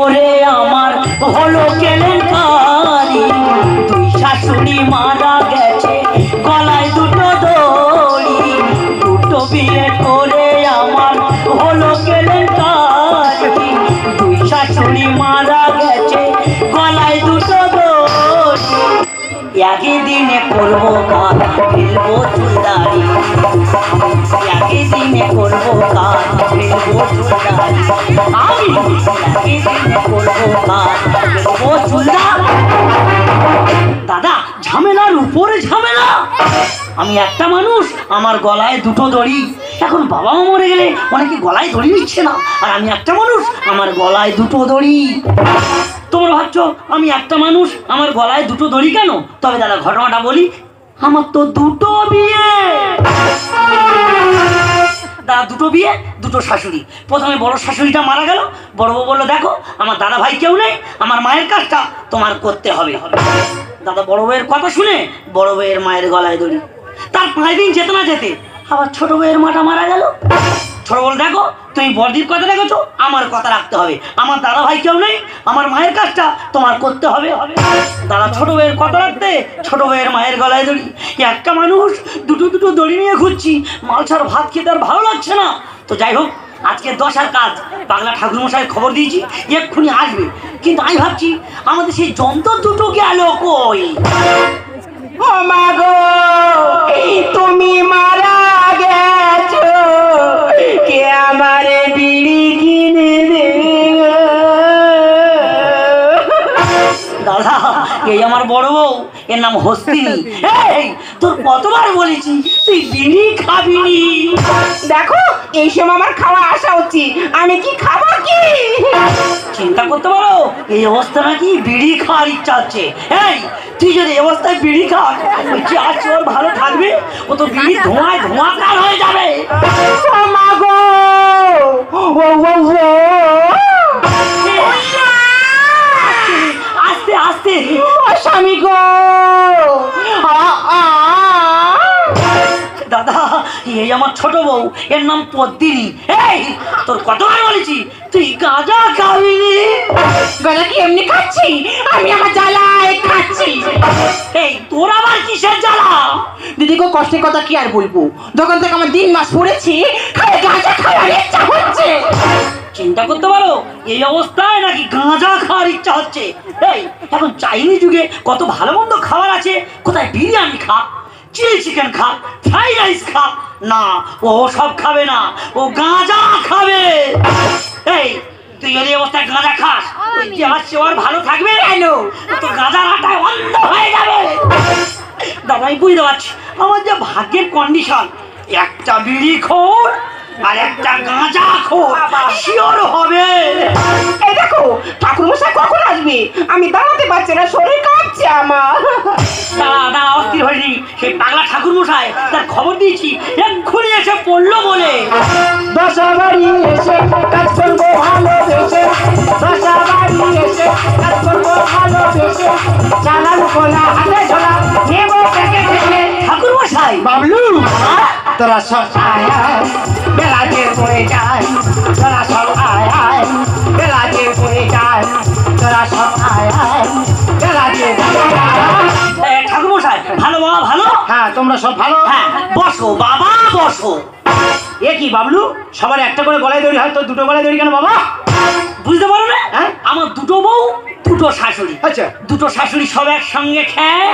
ওরে আমার হলো কেলেঙ্কারি। দুই শাশুড়ি মারা গেছে, গলায় দুটো দড়ি। দুটো বিয়ে করে আমার হলো কেলেঙ্কারি। দুই শাশুড়ি মারা গেছে, গলায় দুটো দড়ি। একই দিনে করব কাজ ফেলব চুলদারি। দাদা, ঝামেলার উপরে ঝামেলা। আমি একটা মানুষ, আমার গলায় দুটো দড়ি। এখন বাবা মা মরে গেলে অনেকে গলায় দড়ি নিচ্ছে না। আর আমি একটা মানুষ, আমার গলায় দুটো দড়ি। তোমরা ভাবছ, আমি একটা মানুষ, আমার গলায় দুটো দড়ি কেন? তবে দাদা, ঘটনাটা বলি। আমার তো দুটো বিয়ে। দাদা, দুটো বিয়ে, দুটো শাশুড়ি। প্রথমে বড় শাশুড়িটা মারা গেল। বড় বউ বলল, দেখো, আমার দাদা ভাই কেউ নেই, আমার মায়ের কাজটা তোমার করতে হবে দাদা বড় বউয়ের কথা শুনে বড় বউয়ের মায়ের গলায় দড়ি। তার পাঁচ দিন যেতে না যেতে আবার ছোট বউয়ের মাটা মারা গেল। ছোট বল দেখো, তুমি বড়দির কথা রেখেছো আমার কথা রাখতে হবে। আমার দাদা ভাই কেউ নেই, আমার মায়ের কাজটা তোমার করতে হবে দাদা ছোট বউয়ের কথা রাখতে, ছোট বউয়ের মায়ের গলায় দড়ি। একটা মানুষ, দুটো দুটো দড়ি নিয়ে ঘুরছি, মাল ছাড়া ভাত খেতে আর ভালো লাগছে না। তো যাই হোক, আজকে দশার কাজ। বাংলা ঠাকুরমশাই খবর দিয়েছি, এক্ষুনি আসবে। কিন্তু আমি ভাবছি, আমাদের সেই যন্ত্র দুটো গেল কই? ও মা গো তুমি মারা আমারে বিড়ি কিনে দেবে দাদা এই আমার বড় বউ এর নাম হস্তিনী। এই তোর কতবার বলেছি তুই বিড়ি খাবি। দেখো এই সময় আমার খাওয়া আসা উচিত। আমি কি খাব কি? চিন্তা করতে পারো এই অবস্থা নাকি বিড়ি খাওয়ার ইচ্ছা হচ্ছে। এই তুই যদি অবস্থায় বিড়ি খাস ওই যে আর ভালো থাকবে ও তো বিড়ি ধোঁয়ায় ধোঁয়াকার হয়ে যাবে। আস্তে আস্তে স্বামী গো। দাদা, এই আমার ছোট বউ, এর নাম পদ্মিনী এই, তোর কতবার বলেছি তুই গাঁজা খাবি? গলা এমনি খাচ্ছি? আমি আমার জ্বালায় খাচ্ছি। এই, তোর আবার কিসের জ্বালা? দিদি গো, কষ্টের কথা কি আর বলব? যখন থেকে আমার দিন মাস পড়েছি খালি গাঁজা খাওয়ার ইচ্ছা হচ্ছে। চিন্তা করতে পারো, এই অবস্থায় নাকি গাঁজা খাওয়ার ইচ্ছা হচ্ছে। এই, এখন চাইনিজ যুগে কত ভালো মন্দ খাবার আছে, কোথায় বিরিয়ানি খা, চিলি চিকেন খা, ফ্রাইড রাইস খা। না, ও সব খাবে না, ও গাঁজা খাবে। এই তুই যদি এই অবস্থায় গাঁজা খাস? ওই আমার আসছে ওর ভালো থাকবে? কেন তো গাঁজার আটায় অন্ধ হয়ে যাবে। দাদা আমি বুঝতে পারছি। আমার যে ভাগ্যের কন্ডিশন একটা বিড়ি খোর আর একটা গাঁজা খোর। শিওর হবে। এই দেখো ঠাকুর মশাই কখন আসবে? আমি দাঁড়াতে পারছি না শরীর কাঁপছে আমার। দাদা দাদা অস্থির হয়নি সেই পাগলা ঠাকুর মশাই তার খবর দিয়েছি এক্ষুনি এসে পড়ল বলে। দশা বাড়ি এসে কাজ করব ভালোবেসে। দশা বাড়ি এসে কাজ করব ভালোবেসে। চালান খোলা হাতে ঝোলা নেব থেকে থেকে ঠাকুর মশাই বাবলু তোরা সব আয় আয় বেলা যে পড়ে যায় তোরা সব আয় আয়। বেলা যে পড়ে যায় তোরা সব আয় আয়। বেলা যে পড়ে ঠাকুর মশাই ভালো বাবা ভালো? হ্যাঁ তোমরা সব ভালো? হ্যাঁ বসো বাবা বসো। এ কি বাবলু? সবার একটা করে গলায় দড়ি হয় তো দুটো গলায় দড়ি কেন বাবা? বুঝতে পারো না হ্যাঁ? আমার দুটো বউ দুটো শাশুড়ি। আচ্ছা। দুটো শাশুড়ি সব একসঙ্গে খেয়ে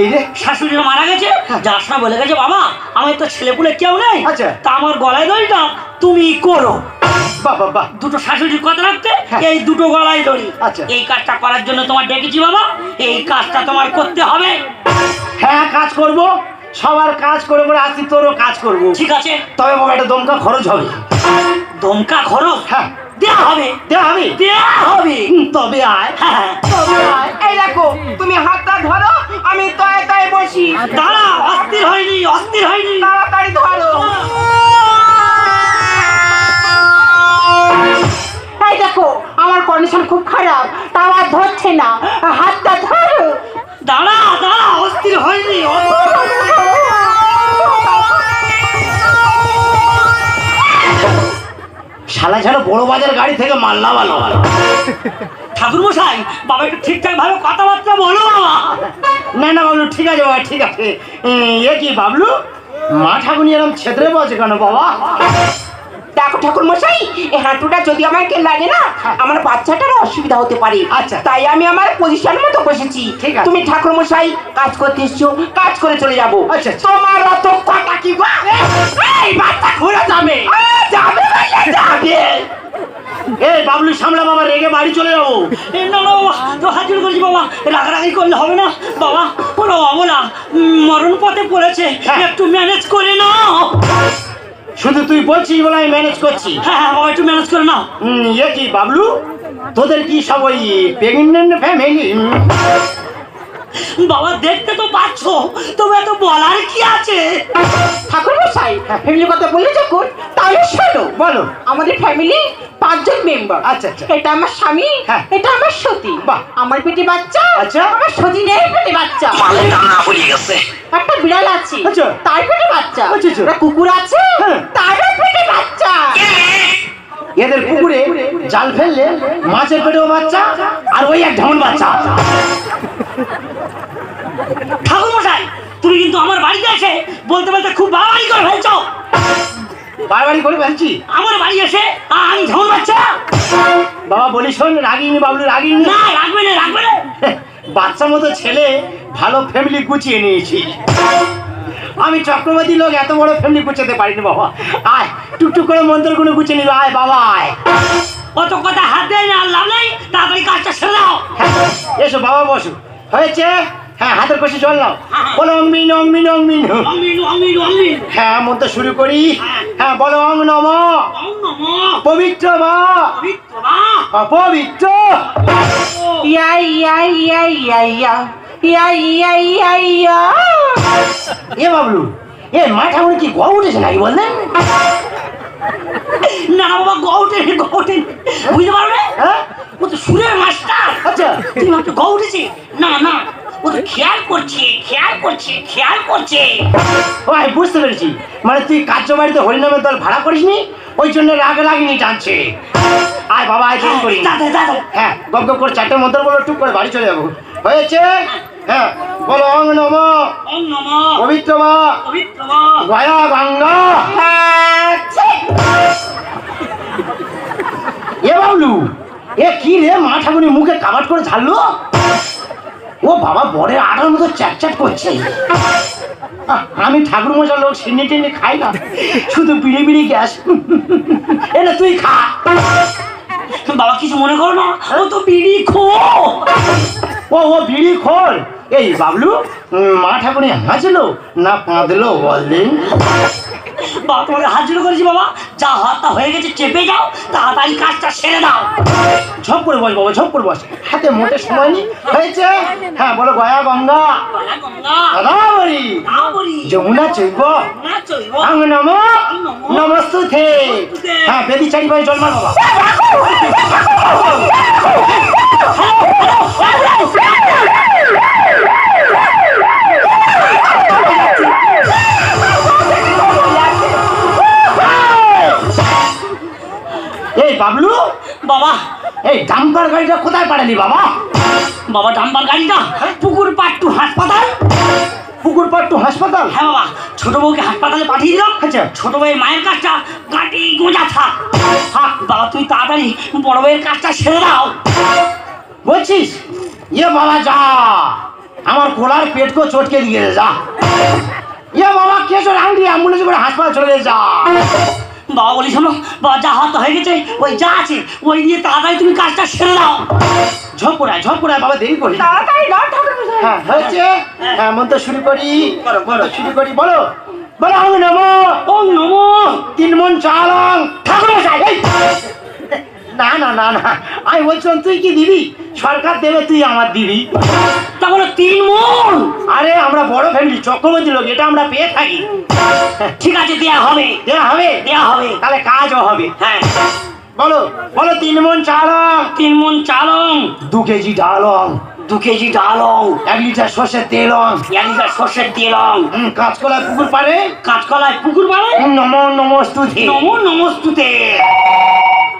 এই রে। শাশুড়িরা মারা গেছে যার সময় বলে গেছে বাবা আমার তো ছেলেপুলে কেউ নেই। আচ্ছা। তা আমার গলায় দড়িটা তুমি করো। বাহ বাহ দুটো শাশুড়ির কথা রাখতে হ্যাঁ। এই দুটো গলায় দড়ি। আচ্ছা। এই কাজটা করার জন্য তোমার ডেকেছি বাবা। এই কাজটা তোমার করতে হবে। হ্যাঁ কাজ করব। সবার কাজ করে করে আসি তোরও কাজ করব। ঠিক আছে। তবে বাবা একটা দমকা খরচ হবে। দমকা খরচ? হ্যাঁ। দেয়া হবে। হবে? দেয়া হবে। তবে আয়। হ্যাঁ তবে আয়। এই দেখো তুমি হাতটা ধরো আমি তয়ে তয়ে বসি। দাঁড়া অস্থির হয়নি অস্থির হয়নি। তাড়াতাড়ি ধরো। এই দেখো আমার কন্ডিশন খুব খারাপ তাও আর ধরছে না। হাতটা ধরো। দাঁড়া দাঁড়া অস্থির হয়নি অস্থির শালা ছাড়া বড় বাজার গাড়ি থেকে মাল নামালো ঠাকুর মশাই বাবা একটু ঠিকঠাক ভালো কথাবার্তা বলো না। না বাবলু, ঠিক আছে, বাবা, ঠিক আছে। এ কি, বাবলু? মা ঠাকুর এরকম ছেদরে বসে কেন, বাবা? দেখো ঠাকুর মশাই এই হাঁটুটা যদি আমাকে লাগে না আমার বাচ্চাটার অসুবিধা হতে পারে। আচ্ছা। তাই আমি আমার পজিশন মতো বসেছি। ঠিক তুমি ঠাকুর মশাই কাজ করতে এসছো কাজ করে চলে যাব। আচ্ছা, আচ্ছা। তোমার অত কথা কি এই বাচ্চা ঘুরে যাবে। যাবে যাবে। এই বাবলু সামলা বাবা রেগে বাড়ি চলে যাব। না বাবা তো হাজির করেছি বাবা। রাগারাগি করলে হবে না বাবা। কোনো অবলা মরণ পথে পড়েছে। হ্যাঁ। একটু ম্যানেজ করে নাও। শুধু তুই বলছিস বলে আমি ম্যানেজ করছি। হ্যাঁ হ্যাঁ একটু ম্যানেজ করে নাও। এ কি বাবলু? তোদের কি সব ওই প্রেগনেন্ট ফ্যামিলি বাবা দেখতে তো পাচ্ছ তবে এত বলার কি আছে ঠাকুর মশাই ফ্যামিলি কথা বলে যখন তাহলে শোনো বলো আমাদের ফ্যামিলি পাঁচজন মেম্বার আচ্ছা, আচ্ছা। এটা আমার স্বামী হ্যাঁ। এটা আমার সতী বাহ। আমার পেটে বাচ্চা আচ্ছা। আমার সতী নেই পেটে বাচ্চা একটা বিড়াল আছে আচ্ছা। তার পেটে বাচ্চা আচ্ছা, আচ্ছা। একটা কুকুর আছে হ্যাঁ। তারও পেটে বাচ্চা এদের পুকুরে জাল ফেললে মাছের পেটেও বাচ্চা আর ওই এক ঢাউন বাচ্চা ঠাকুর মশাই তুমি কিন্তু আমার বাড়িতে এসে বলতে বলতে খুব বাড়াবাড়ি করে ফেলছো। বাড়াবাড়ি করে ফেলছি? আমার বাড়ি এসে আমি বাচ্চা বাবা বলি শোন রাগিনি বাবলু রাগিনি। না রাখবে না রাখবে না। বাচ্চার মতো ছেলে ভালো ফ্যামিলি গুছিয়ে নিয়েছি আমি চক্রবর্তী লোক এত বড় ফ্যামিলি গুছাতে পারিনি বাবা। আয় টুকটুক করে মন্ত্রগুলো গুছিয়ে নিল আয় বাবা আয়। অত কথা হাত দেয় না আর লাভ নেই তাড়াতাড়ি কাজটা সেরে দাও হ্যাঁ, এসো বাবা বসো। হয়েছে? হ্যাঁ হাতের কষে চল নাও। বলো অংমিন অংমিন অংমিন হ্যাঁ মন্ত্র শুরু করি। হ্যাঁ বলো অং নম। পবিত্র মা পবিত্র অপবিত্র। ইয়া ইয়া ইয়া ইয়া ইয়া। ইয়া ইয়া ইয়া ইয়া। এ বাবলু এ মা ঠাকুর কি গড় উঠেছে নাকি বললেন না? বাবা গৌটে গৌটে বুঝতে পারবে হ্যাঁ? ও তো সুরের মাস্টার। আচ্ছা। তুমি উঠেছে। না না। ও তো খেয়াল করছে খেয়াল করছে খেয়াল করছে। ও আমি বুঝতে পেরেছি। মানে তুই কার্য বাড়িতে হরিনামের দল ভাড়া করিসনি? ওই জন্য রাগ লাগিনি টানছে। আয় বাবা আয় দেরি করি। দাদা দাদা। হ্যাঁ গপ গপ করে চারটে মন্ত্র বলো টুক করে বাড়ি চলে যাব। হয়েছে? হ্যাঁ বলো অং নম। পবিত্র মা। গয়া গঙ্গা। হ্যাঁ এ বাবলু এ কি রে মা ঠাকুরি মুখে কাবাট করে ঝাড়লো? ও বাবা, বড় আটার মতো চ্যাট করছে। আমি ঠাকুর মশার লোক সিন্নি টিন্নি খাই না। শুধু বিড়ি বিড়ি গ্যাস। এটা তুই খা। বাবা, কিছু মনে করো না। ও তো বিড়ি খো ও ও বিড়ি খোল। এই বাবলু মা ঠাকুরি হাসলো না কাঁদলো বললেন বাবা তোমাকে হাত জুড়ে করেছি বাবা। যা হাতটা হয়ে গেছে চেপে যাও তাড়াতাড়ি কাজটা সেরে দাও। ঝপ করে বস বাবা ঝপ করে বস। হাতে মোটে সময় নেই। হয়েছে? হ্যাঁ বলো গয়া গঙ্গা। দাবরি যমুনা চৈব। আং নম। নমস্তুতে। হ্যাঁ বেদি চারি ভাই জল মার বাবা। বাবা। এই ডাম্পার গাড়িটা কোথায় পাঠালি বাবা? বাবা ডাম্বার গাড়িটা পুকুর পাট্টু হাসপাতাল। পুকুর পাট্টু হাসপাতাল? হ্যাঁ বাবা ছোট বউকে হাসপাতালে পাঠিয়ে দিলাম। আচ্ছা। ছোট বউয়ের মায়ের কাজটা গাঁটি গোঁজা থাক। থাক বাবা তুই তাড়াতাড়ি বড় বউয়ের কাজটা সেরে দাও। বলছিস? ইয়ে বাবা যা। আমার কোলার পেট কো চটকে দিয়ে যা। ইয়ে বাবা কেশর আংটি অ্যাম্বুলেন্স করে হাসপাতাল চলে যা। বাবা বলি শোনো বাবা যা হাত হয়ে গেছে ওই যা আছে ওই নিয়ে তাড়াতাড়ি তুমি কাজটা সেরে দাও ঝপড়ায় ঝপড়ায় বাবা দেরি করি তাড়াতাড়ি না ঠাকুর হ্যাঁ হয়েছে। হ্যাঁ। মন্ত্র শুরু করি। করো, করো। শুরু করি বলো। বলো আমি নমো। ও নমো। তিন মন চালং। ঠাকুর মশাই! না না না না। আমি বলছিলাম তুই কি দিবি? সরকার দেবে তুই আমার দিবি। তা বলো তিন মন আরে আমরা বড় ফ্যামিলি চক্রবর্তী লোক এটা আমরা পেয়ে থাকি। ঠিক আছে দেয়া হবে। দেওয়া হবে? দেয়া হবে। তাহলে কাজও হবে। হ্যাঁ। বলো বলো তিন মন চালং তিন মন চালং দু কেজি ডালং দু কেজি ডালং এক লিটার সর্ষের তেল এক লিটার সর্ষের দিলং কাঁচকলায় পুকুর পারে কাঁচকলায় পুকুর বাড়ে নম নমস্তুতি। নমো নমস্তুতে।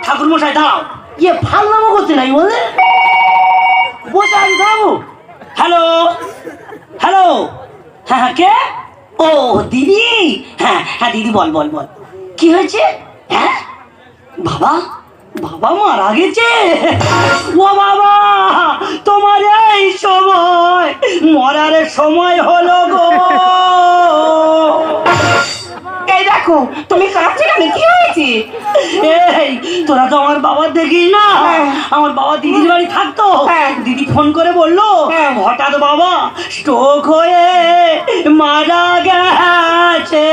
ঠাকুর মশাই দাঁড়াও। ইয়ে ভালো নামও করতে নাই বলে বসে আমি খাব হ্যালো? হ্যালো? হ্যাঁ হ্যাঁ কে? ও, দিদি। হ্যাঁ হ্যাঁ দিদি, বল বল বল। কি হয়েছে? হ্যাঁ? বাবা বাবা মারা গেছে। ও বাবা, তোমার এই সময়, মরার সময় হলো গো। দেখো তুমি কাঁদছো কেন কি হয়েছে এই তোরা তো আমার বাবার দেখিস না হ্যাঁ। আমার বাবা দিদির বাড়ি থাকতো হ্যাঁ। দিদি ফোন করে বলল হ্যাঁ। হঠাৎ বাবা স্ট্রোক হয়ে মারা গেছে